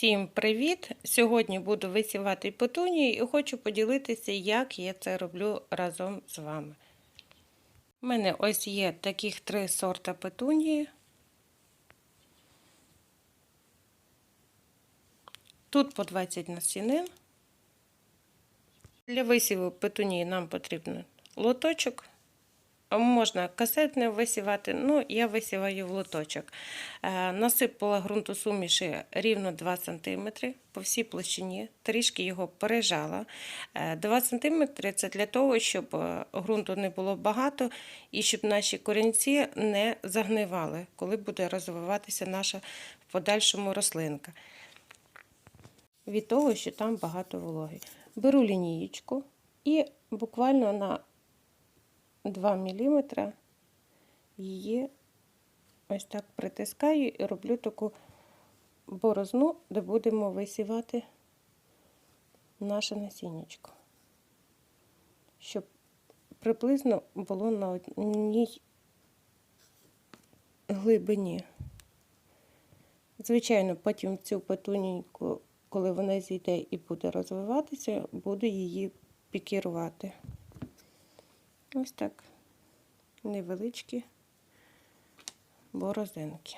Всім привіт! Сьогодні буду висівати петунії і хочу поділитися, як я це роблю разом з вами. У мене ось є таких три сорта петунії. Тут по 20 насінин. Для висіву петунії нам потрібен лоточок. Можна касетне висівати, ну я висіваю в лоточок. Е, насипала ґрунтосуміші рівно 2 см по всій площині, трішки його пережала. Е, 2 см це для того, щоб е, ґрунту не було багато і щоб наші корінці не загнивали, коли буде розвиватися наша в подальшому рослинка. Від того, що там багато вологи. Беру лінієчку і буквально на 2 мм її ось так притискаю і роблю таку борозну, де будемо висівати наше насіннячко. Щоб приблизно було на одній глибині. Звичайно, потім цю петунійку, коли вона зійде і буде розвиватися, буду її пікірувати. Ось так невеличкі борозинки.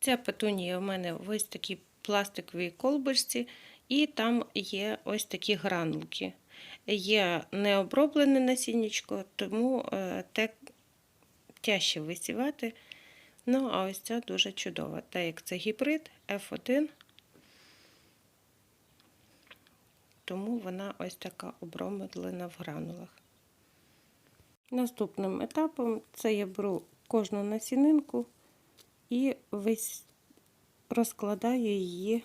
Ця петунія в мене в ось такій пластиковій колбочці, і там є ось такі гранулки. Є необроблене насіннячко, тому те тяжче висівати. Ну, а ось ця дуже чудова. Так як це гібрид F1, тому вона ось така оброблена в гранулах. Наступним етапом це я беру кожну насінинку і весь розкладаю її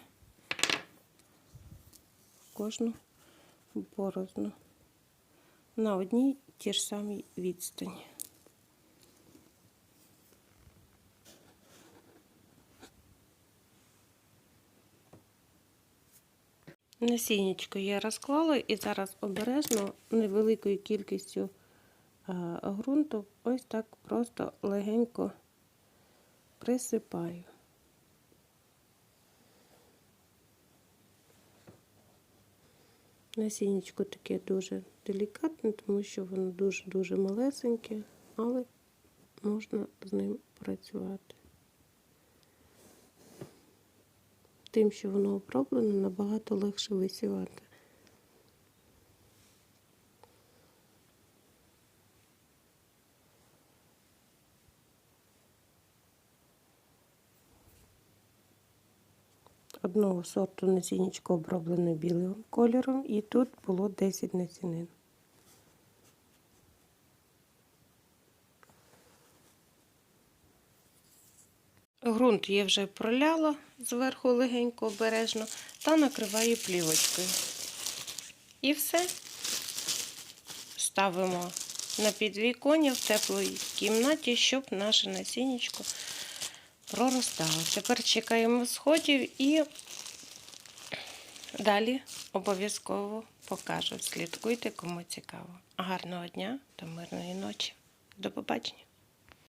в кожну борозну на одній ті ж самій відстані. Насіннячко я розклала і зараз обережно невеликою кількістю ґрунту ось так просто легенько присипаю. Насіннячко таке дуже делікатне, тому що воно дуже-дуже малесеньке, але можна з ним працювати. Тим, що воно оброблене, набагато легше висівати. Одного сорту насіннячко оброблене білим кольором, і тут було 10 насінин. Грунт я вже проляла зверху легенько обережно та накриваю плівочкою. І все ставимо на підвіконня в теплій кімнаті, щоб наше насіннячко проростало. Тепер чекаємо сходів і далі обов'язково покажу. Слідкуйте, кому цікаво. Гарного дня та мирної ночі. До побачення!